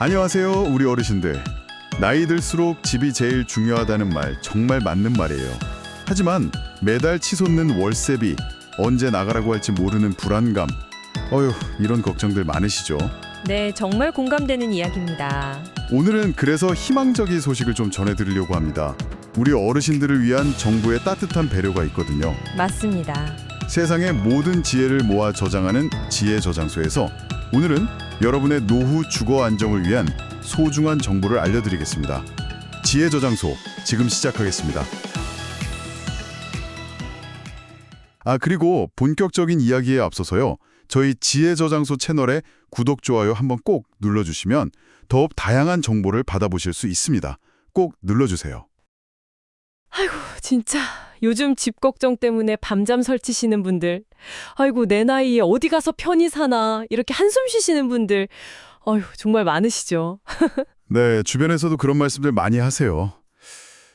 안녕하세요, 우리 어르신들. 나이 들수록 집이 제일 중요하다는 말 정말 맞는 말이에요. 하지만 매달 치솟는 월세비, 언제 나가라고 할지 모르는 불안감. 어휴, 이런 걱정들 많으시죠? 네, 정말 공감되는 이야기입니다. 오늘은 그래서 희망적인 소식을 좀 전해드리려고 합니다. 우리 어르신들을 위한 정부의 따뜻한 배려가 있거든요. 맞습니다. 세상의 모든 지혜를 모아 저장하는 지혜 저장소에서 오늘은 여러분의 노후 주거 안정을 위한 소중한 정보를 알려드리겠습니다. 지혜 저장소 지금 시작하겠습니다. 아 그리고 본격적인 이야기에 앞서서요. 저희 지혜 저장소 채널에 구독 좋아요 한번 꼭 눌러주시면 더욱 다양한 정보를 받아보실 수 있습니다. 꼭 눌러주세요. 진짜 요즘 집 걱정 때문에 밤잠 설치시는 분들, 아이고 내 나이에 어디 가서 편히 사나 이렇게 한숨 쉬시는 분들, 어휴 정말 많으시죠. 네, 주변에서도 그런 말씀들 많이 하세요.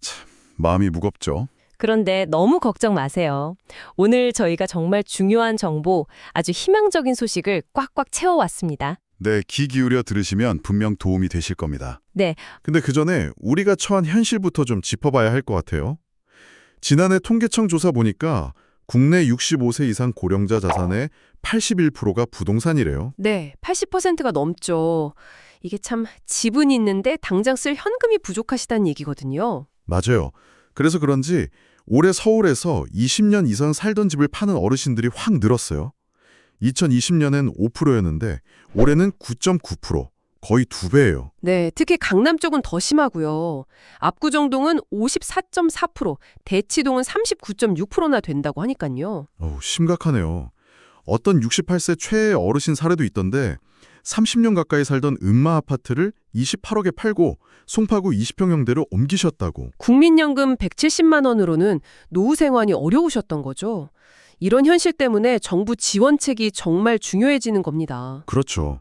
참, 마음이 무겁죠. 그런데 너무 걱정 마세요. 오늘 저희가 정말 중요한 정보, 아주 희망적인 소식을 꽉꽉 채워왔습니다. 네, 귀 기울여 들으시면 분명 도움이 되실 겁니다. 네, 근데 그 전에 우리가 처한 현실부터 좀 짚어봐야 할 것 같아요. 지난해 통계청 조사 보니까 국내 65세 이상 고령자 자산의 81%가 부동산이래요. 네, 80%가 넘죠. 이게 참 집은 있는데 당장 쓸 현금이 부족하시다는 얘기거든요. 맞아요. 그래서 그런지 올해 서울에서 20년 이상 살던 집을 파는 어르신들이 확 늘었어요. 2020년엔 5%였는데 올해는 9.9%, 거의 두 배예요. 네, 특히 강남 쪽은 더 심하고요. 압구정동은 54.4%, 대치동은 39.6%나 된다고 하니까요. 어우, 심각하네요. 어떤 68세 최애 어르신 사례도 있던데 30년 가까이 살던 음마 아파트를 28억에 팔고 송파구 20평형대로 옮기셨다고. 국민연금 170만 원으로는 노후 생활이 어려우셨던 거죠. 이런 현실 때문에 정부 지원책이 정말 중요해지는 겁니다. 그렇죠.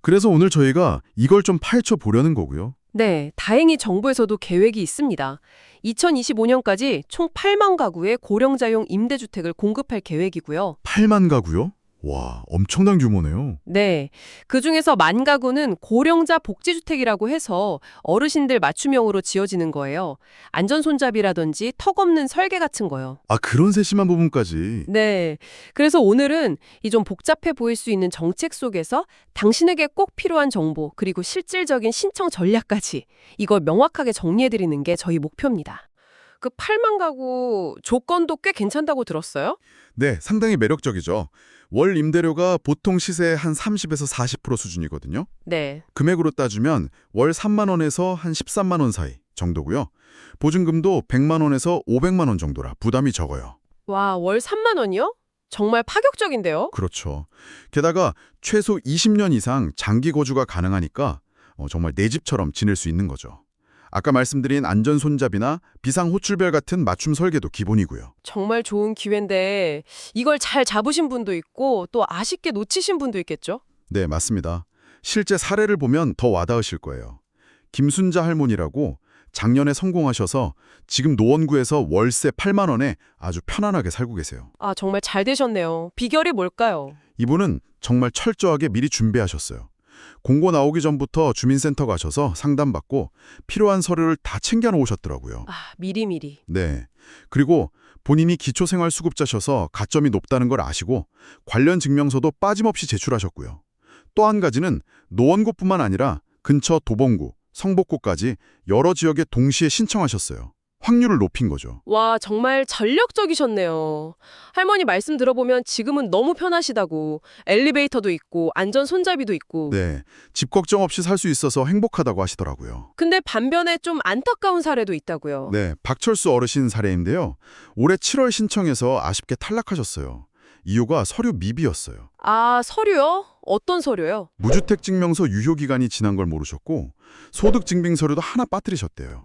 그래서 오늘 저희가 이걸 좀 파헤쳐 보려는 거고요. 네, 다행히 정부에서도 계획이 있습니다. 2025년까지 총 8만 가구의 고령자용 임대주택을 공급할 계획이고요. 8만 가구요? 와, 엄청난 규모네요. 네, 그중에서 만 가구는 고령자 복지주택이라고 해서 어르신들 맞춤형으로 지어지는 거예요. 안전손잡이라든지 턱 없는 설계 같은 거요. 아, 그런 세심한 부분까지. 네, 그래서 오늘은 이 좀 복잡해 보일 수 있는 정책 속에서 당신에게 꼭 필요한 정보 그리고 실질적인 신청 전략까지 이걸 명확하게 정리해드리는 게 저희 목표입니다. 그 8만 가구 조건도 꽤 괜찮다고 들었어요? 네, 상당히 매력적이죠. 월 임대료가 보통 시세의 한 30에서 40% 수준이거든요. 네. 금액으로 따지면 월 3만 원에서 한 13만 원 사이 정도고요. 보증금도 100만 원에서 500만 원 정도라 부담이 적어요. 와, 월 3만 원이요? 정말 파격적인데요? 그렇죠. 게다가 최소 20년 이상 장기 거주가 가능하니까 어, 정말 내 집처럼 지낼 수 있는 거죠. 아까 말씀드린 안전 손잡이나 비상 호출벨 같은 맞춤 설계도 기본이고요. 정말 좋은 기회인데 이걸 잘 잡으신 분도 있고 또 아쉽게 놓치신 분도 있겠죠? 네, 맞습니다. 실제 사례를 보면 더 와닿으실 거예요. 김순자 할머니라고 작년에 성공하셔서 지금 노원구에서 월세 8만 원에 아주 편안하게 살고 계세요. 아, 정말 잘 되셨네요. 비결이 뭘까요? 이분은 정말 철저하게 미리 준비하셨어요. 공고 나오기 전부터 주민센터 가셔서 상담받고 필요한 서류를 다 챙겨 놓으셨더라고요. 아, 미리미리. 네. 그리고 본인이 기초생활수급자셔서 가점이 높다는 걸 아시고 관련 증명서도 빠짐없이 제출하셨고요. 또 한 가지는 노원구뿐만 아니라 근처 도봉구, 성북구까지 여러 지역에 동시에 신청하셨어요. 확률을 높인 거죠. 와, 정말 전력적이셨네요. 할머니 말씀 들어보면 지금은 너무 편하시다고. 엘리베이터도 있고, 안전 손잡이도 있고. 네. 집 걱정 없이 살 수 있어서 행복하다고 하시더라고요. 근데 반면에 좀 안타까운 사례도 있다고요. 네. 박철수 어르신 사례인데요. 올해 7월 신청해서 아쉽게 탈락하셨어요. 이유가 서류 미비였어요. 아, 서류요? 어떤 서류요? 무주택 증명서 유효 기간이 지난 걸 모르셨고 소득 증빙 서류도 하나 빠뜨리셨대요.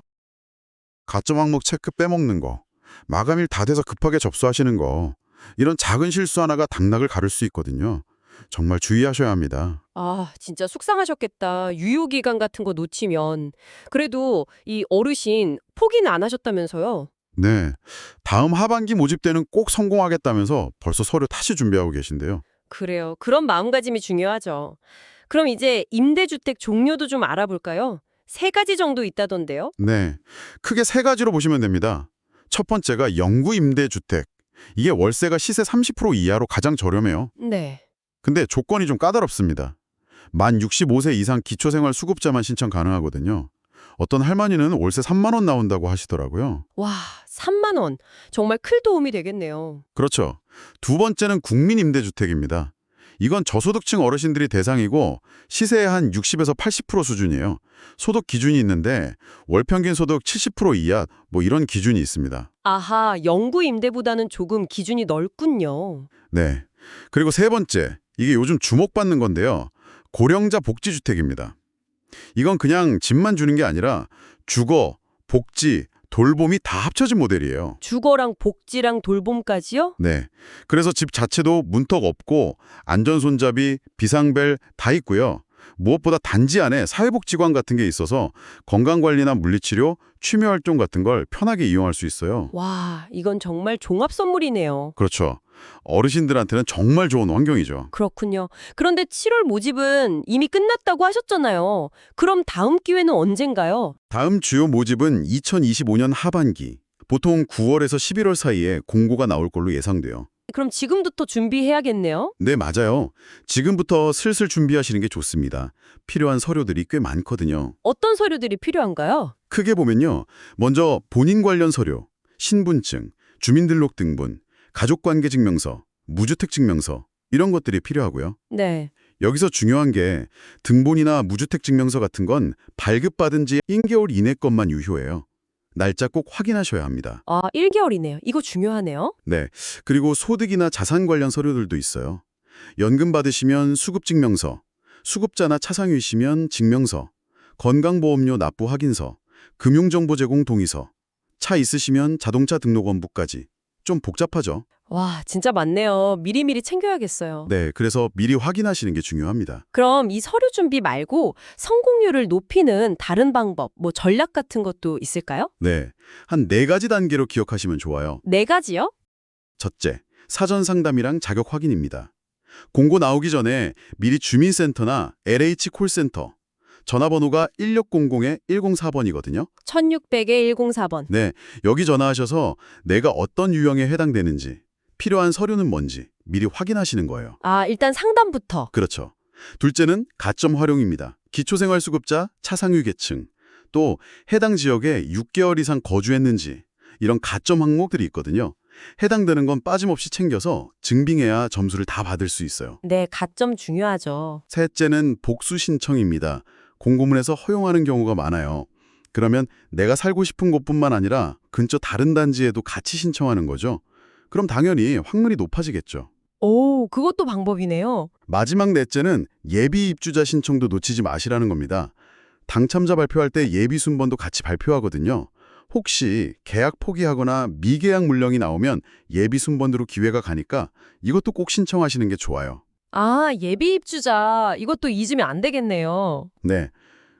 가점 항목 체크 빼먹는 거, 마감일 다 돼서 급하게 접수하시는 거, 이런 작은 실수 하나가 당락을 가를 수 있거든요. 정말 주의하셔야 합니다. 아, 진짜 속상하셨겠다. 유효기간 같은 거 놓치면. 그래도 이 어르신 포기는 안 하셨다면서요? 네, 다음 하반기 모집 때는 꼭 성공하겠다면서 벌써 서류 다시 준비하고 계신데요. 그래요. 그런 마음가짐이 중요하죠. 그럼 이제 임대주택 종류도 좀 알아볼까요? 세 가지 정도 있다던데요. 네, 크게 세 가지로 보시면 됩니다. 첫 번째가 영구 임대주택. 이게 월세가 시세 30% 이하로 가장 저렴해요. 네. 근데 조건이 좀 까다롭습니다. 만 65세 이상 기초생활 수급자만 신청 가능하거든요. 어떤 할머니는 월세 3만 원 나온다고 하시더라고요. 와, 3만 원. 정말 클 도움이 되겠네요. 그렇죠. 두 번째는 국민임대주택입니다. 이건 저소득층 어르신들이 대상이고 시세의 한 60에서 80% 수준이에요. 소득 기준이 있는데 월 평균 소득 70% 이하 뭐 이런 기준이 있습니다. 아하, 영구 임대보다는 조금 기준이 넓군요. 네. 그리고 세 번째, 이게 요즘 주목받는 건데요. 고령자 복지주택입니다. 이건 그냥 집만 주는 게 아니라 주거, 복지, 돌봄이 다 합쳐진 모델이에요. 주거랑 복지랑 돌봄까지요? 네. 그래서 집 자체도 문턱 없고 안전 손잡이, 비상벨 다 있고요. 무엇보다 단지 안에 사회복지관 같은 게 있어서 건강관리나 물리치료, 취미활동 같은 걸 편하게 이용할 수 있어요. 와, 이건 정말 종합 선물이네요. 그렇죠. 어르신들한테는 정말 좋은 환경이죠. 그렇군요. 그런데 7월 모집은 이미 끝났다고 하셨잖아요. 그럼 다음 기회는 언젠가요? 다음 주요 모집은 2025년 하반기, 보통 9월에서 11월 사이에 공고가 나올 걸로 예상돼요. 그럼 지금부터 준비해야겠네요. 네, 맞아요. 지금부터 슬슬 준비하시는 게 좋습니다. 필요한 서류들이 꽤 많거든요. 어떤 서류들이 필요한가요? 크게 보면요. 먼저 본인 관련 서류, 신분증, 주민등록 등본, 가족관계 증명서, 무주택 증명서 이런 것들이 필요하고요. 네. 여기서 중요한 게 등본이나 무주택 증명서 같은 건 발급받은 지 1개월 이내 것만 유효해요. 날짜 꼭 확인하셔야 합니다. 아, 1개월이네요. 이거 중요하네요. 네. 그리고 소득이나 자산 관련 서류들도 있어요. 연금 받으시면 수급증명서, 수급자나 차상위시면 증명서, 건강보험료 납부 확인서, 금융정보 제공 동의서, 차 있으시면 자동차 등록 원부까지. 좀 복잡하죠? 와, 진짜 많네요. 미리미리 챙겨야겠어요. 네, 그래서 미리 확인하시는 게 중요합니다. 그럼 이 서류 준비 말고 성공률을 높이는 다른 방법, 뭐 전략 같은 것도 있을까요? 네, 한 네 가지 단계로 기억하시면 좋아요. 네 가지요? 첫째, 사전 상담이랑 자격 확인입니다. 공고 나오기 전에 미리 주민센터나 LH 콜센터, 전화번호가 1600-104번이거든요. 1600에 104번. 네, 여기 전화하셔서 내가 어떤 유형에 해당되는지, 필요한 서류는 뭔지 미리 확인하시는 거예요. 아, 일단 상담부터. 그렇죠. 둘째는 가점 활용입니다. 기초생활수급자, 차상위계층, 또 해당 지역에 6개월 이상 거주했는지 이런 가점 항목들이 있거든요. 해당되는 건 빠짐없이 챙겨서 증빙해야 점수를 다 받을 수 있어요. 네, 가점 중요하죠. 셋째는 복수 신청입니다. 공고문에서 허용하는 경우가 많아요. 그러면 내가 살고 싶은 곳뿐만 아니라 근처 다른 단지에도 같이 신청하는 거죠. 그럼 당연히 확률이 높아지겠죠. 오, 그것도 방법이네요. 마지막 넷째는 예비 입주자 신청도 놓치지 마시라는 겁니다. 당첨자 발표할 때 예비 순번도 같이 발표하거든요. 혹시 계약 포기하거나 미계약 물량이 나오면 예비 순번으로 기회가 가니까 이것도 꼭 신청하시는 게 좋아요. 아, 예비 입주자. 이것도 잊으면 안 되겠네요. 네.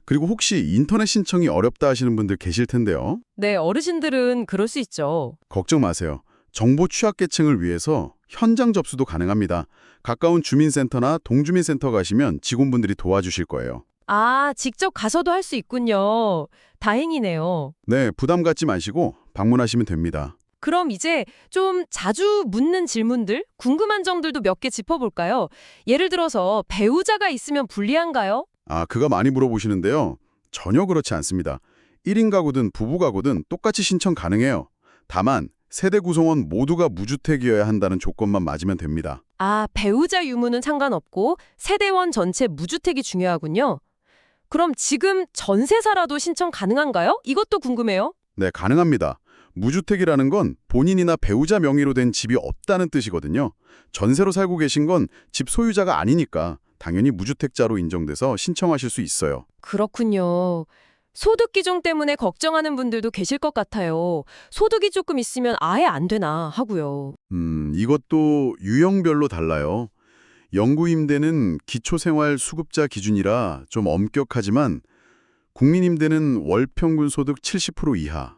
그리고 혹시 인터넷 신청이 어렵다 하시는 분들 계실 텐데요. 네, 어르신들은 그럴 수 있죠. 걱정 마세요. 정보 취약계층을 위해서 현장 접수도 가능합니다. 가까운 주민센터나 동주민센터 가시면 직원분들이 도와주실 거예요. 아, 직접 가서도 할 수 있군요. 다행이네요. 네, 부담 갖지 마시고 방문하시면 됩니다. 그럼 이제 좀 자주 묻는 질문들, 궁금한 점들도 몇 개 짚어볼까요? 예를 들어서 배우자가 있으면 불리한가요? 아, 그거 많이 물어보시는데요. 전혀 그렇지 않습니다. 1인 가구든 부부 가구든 똑같이 신청 가능해요. 다만 세대 구성원 모두가 무주택이어야 한다는 조건만 맞으면 됩니다. 아, 배우자 유무는 상관없고 세대원 전체 무주택이 중요하군요. 그럼 지금 전세사라도 신청 가능한가요? 이것도 궁금해요. 네, 가능합니다. 무주택이라는 건 본인이나 배우자 명의로 된 집이 없다는 뜻이거든요. 전세로 살고 계신 건 집 소유자가 아니니까 당연히 무주택자로 인정돼서 신청하실 수 있어요. 그렇군요. 소득 기준 때문에 걱정하는 분들도 계실 것 같아요. 소득이 조금 있으면 아예 안 되나 하고요. 음, 이것도 유형별로 달라요. 영구 임대는 기초생활 수급자 기준이라 좀 엄격하지만 국민 임대는 월 평균 소득 70% 이하,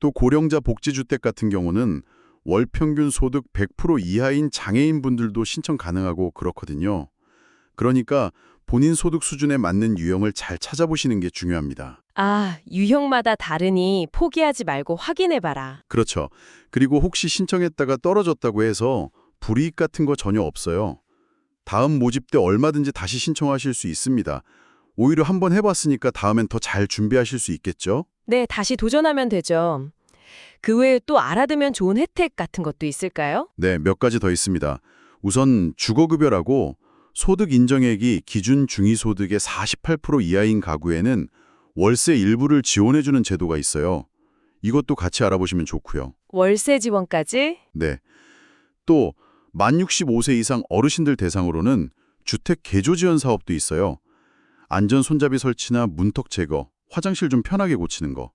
또 고령자 복지주택 같은 경우는 월 평균 소득 100% 이하인 장애인분들도 신청 가능하고 그렇거든요. 그러니까 본인 소득 수준에 맞는 유형을 잘 찾아보시는 게 중요합니다. 아, 유형마다 다르니 포기하지 말고 확인해봐라. 그렇죠. 그리고 혹시 신청했다가 떨어졌다고 해서 불이익 같은 거 전혀 없어요. 다음 모집 때 얼마든지 다시 신청하실 수 있습니다. 오히려 한번 해봤으니까 다음엔 더 잘 준비하실 수 있겠죠? 네, 다시 도전하면 되죠. 그 외에 또 알아두면 좋은 혜택 같은 것도 있을까요? 네, 몇 가지 더 있습니다. 우선 주거급여라고 소득 인정액이 기준 중위소득의 48% 이하인 가구에는 월세 일부를 지원해주는 제도가 있어요. 이것도 같이 알아보시면 좋고요. 월세 지원까지? 네. 또 만 65세 이상 어르신들 대상으로는 주택 개조 지원 사업도 있어요. 안전 손잡이 설치나 문턱 제거, 화장실 좀 편하게 고치는 거.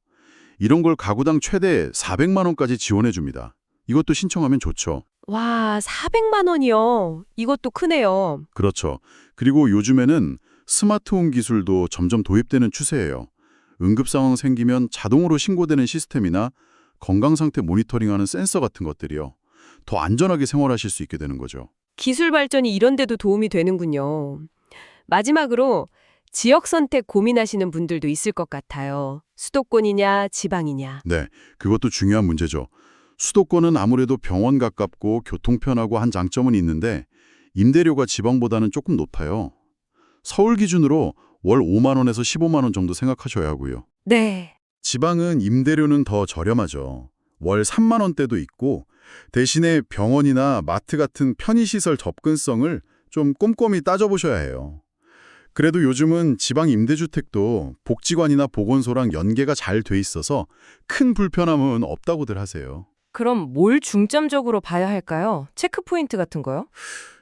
이런 걸 가구당 최대 400만 원까지 지원해 줍니다. 이것도 신청하면 좋죠. 와, 400만 원이요. 이것도 크네요. 그렇죠. 그리고 요즘에는 스마트홈 기술도 점점 도입되는 추세예요. 응급 상황 생기면 자동으로 신고되는 시스템이나 건강 상태 모니터링하는 센서 같은 것들이요. 더 안전하게 생활하실 수 있게 되는 거죠. 기술 발전이 이런 데도 도움이 되는군요. 마지막으로 지역 선택 고민하시는 분들도 있을 것 같아요. 수도권이냐, 지방이냐. 네, 그것도 중요한 문제죠. 수도권은 아무래도 병원 가깝고 교통 편하고 한 장점은 있는데 임대료가 지방보다는 조금 높아요. 서울 기준으로 월 5만 원에서 15만 원 정도 생각하셔야 하고요. 네. 지방은 임대료는 더 저렴하죠. 월 3만 원대도 있고 대신에 병원이나 마트 같은 편의시설 접근성을 좀 꼼꼼히 따져보셔야 해요. 그래도 요즘은 지방 임대주택도 복지관이나 보건소랑 연계가 잘 돼 있어서 큰 불편함은 없다고들 하세요. 그럼 뭘 중점적으로 봐야 할까요? 체크 포인트 같은 거요?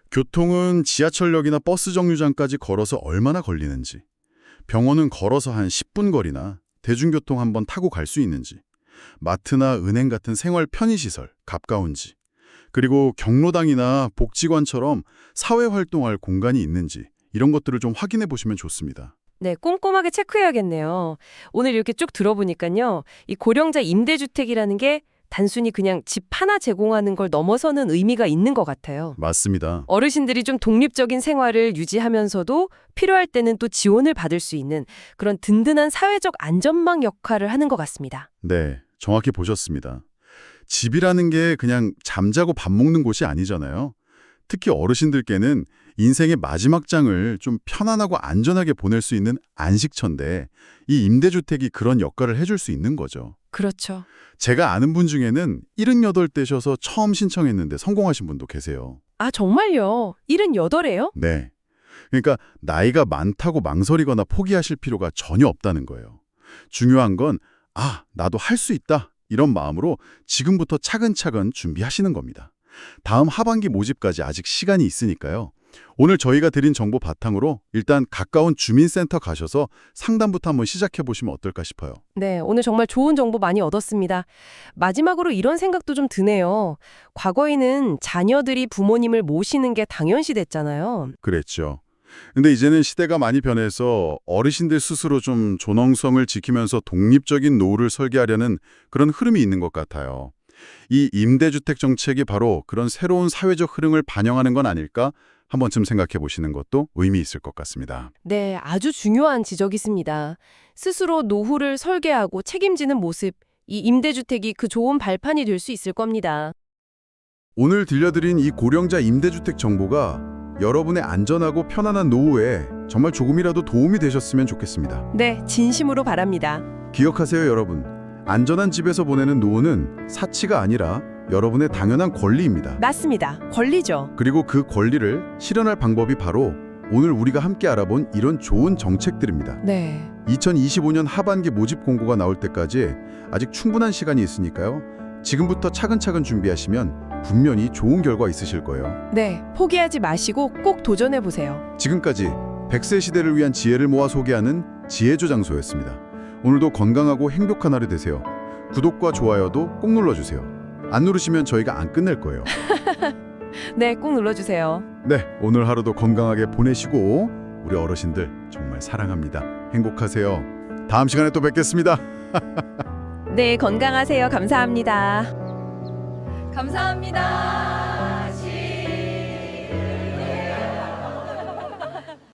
교통은 지하철역이나 버스 정류장까지 걸어서 얼마나 걸리는지, 병원은 걸어서 한 10분 거리나 대중교통 한번 타고 갈 수 있는지, 마트나 은행 같은 생활 편의시설 가까운지, 그리고 경로당이나 복지관처럼 사회활동할 공간이 있는지 이런 것들을 좀 확인해 보시면 좋습니다. 네, 꼼꼼하게 체크해야겠네요. 오늘 이렇게 쭉 들어보니까요. 이 고령자 임대주택이라는 게 단순히 그냥 집 하나 제공하는 걸 넘어서는 의미가 있는 것 같아요. 맞습니다. 어르신들이 좀 독립적인 생활을 유지하면서도 필요할 때는 또 지원을 받을 수 있는 그런 든든한 사회적 안전망 역할을 하는 것 같습니다. 네, 정확히 보셨습니다. 집이라는 게 그냥 잠자고 밥 먹는 곳이 아니잖아요. 특히 어르신들께는 인생의 마지막 장을 좀 편안하고 안전하게 보낼 수 있는 안식처인데 이 임대주택이 그런 역할을 해줄 수 있는 거죠. 그렇죠. 제가 아는 분 중에는 78대셔서 처음 신청했는데 성공하신 분도 계세요. 아, 정말요? 78에요? 네. 그러니까 나이가 많다고 망설이거나 포기하실 필요가 전혀 없다는 거예요. 중요한 건 아, 나도 할 수 있다. 이런 마음으로 지금부터 차근차근 준비하시는 겁니다. 다음 하반기 모집까지 아직 시간이 있으니까요. 오늘 저희가 드린 정보 바탕으로 일단 가까운 주민센터 가셔서 상담부터 한번 시작해 보시면 어떨까 싶어요. 네, 오늘 정말 좋은 정보 많이 얻었습니다. 마지막으로 이런 생각도 좀 드네요. 과거에는 자녀들이 부모님을 모시는 게 당연시 됐잖아요. 그랬죠. 근데 이제는 시대가 많이 변해서 어르신들 스스로 좀 존엄성을 지키면서 독립적인 노후를 설계하려는 그런 흐름이 있는 것 같아요. 이 임대주택 정책이 바로 그런 새로운 사회적 흐름을 반영하는 건 아닐까? 한 번쯤 생각해 보시는 것도 의미 있을 것 같습니다. 네, 아주 중요한 지적이십니다. 스스로 노후를 설계하고 책임지는 모습, 이 임대주택이 그 좋은 발판이 될 수 있을 겁니다. 오늘 들려드린 이 고령자 임대주택 정보가 여러분의 안전하고 편안한 노후에 정말 조금이라도 도움이 되셨으면 좋겠습니다. 네, 진심으로 바랍니다. 기억하세요, 여러분. 안전한 집에서 보내는 노후는 사치가 아니라 여러분의 당연한 권리입니다. 맞습니다. 권리죠. 그리고 그 권리를 실현할 방법이 바로 오늘 우리가 함께 알아본 이런 좋은 정책들입니다. 네. 2025년 하반기 모집 공고가 나올 때까지 아직 충분한 시간이 있으니까요. 지금부터 차근차근 준비하시면 분명히 좋은 결과 있으실 거예요. 네, 포기하지 마시고 꼭 도전해 보세요. 지금까지 100세 시대를 위한 지혜를 모아 소개하는 지혜조 장소였습니다. 오늘도 건강하고 행복한 하루 되세요. 구독과 좋아요도 꼭 눌러주세요. 안 누르시면 저희가 안 끝낼 거예요. 네, 꼭 눌러 주세요. 네, 오늘 하루도 건강하게 보내시고 우리 어르신들 정말 사랑합니다. 행복하세요. 다음 시간에 또 뵙겠습니다. 네, 건강하세요. 감사합니다. 감사합니다.